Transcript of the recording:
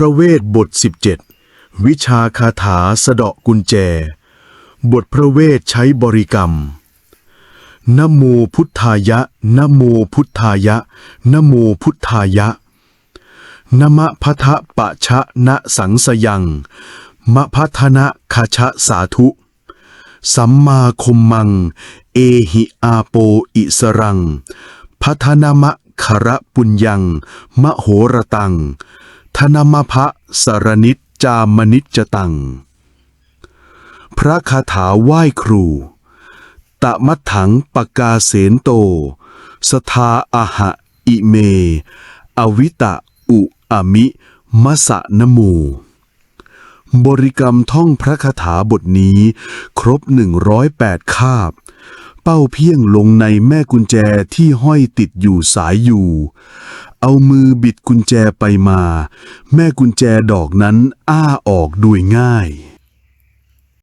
ระเวทบท 17 วิชาคาถาสะเดาะกุญแจ บทพระเวทใช้บริกรรมนะโมพุทธายะนะโมพุทธายะนะโมพุทธายะนมะพะทะปะชะนะสังสยังมะพัทนะคาชะสาธุ สัมมาคมมัง เอหิอาโปอิสรัง พัทนามะคระปุญญังมโหระตัง ธนมภะสรนิจจามนิจจตัง พระคาถาไหว้ครู ตะมัทถังปกาเสนโต สทาอาหะอิเม อวิตะอุอมิมะสะนโมบริกรรมท่องพระคาถาบทนี้ ครบ 108 คาบ เป้าเพียงลงในแม่กุญแจที่ห้อยติดอยู่สายอยู่ เอามือบิดกุญแจไปมา แม่กุญแจดอกนั้นอ้าออกด้วยง่าย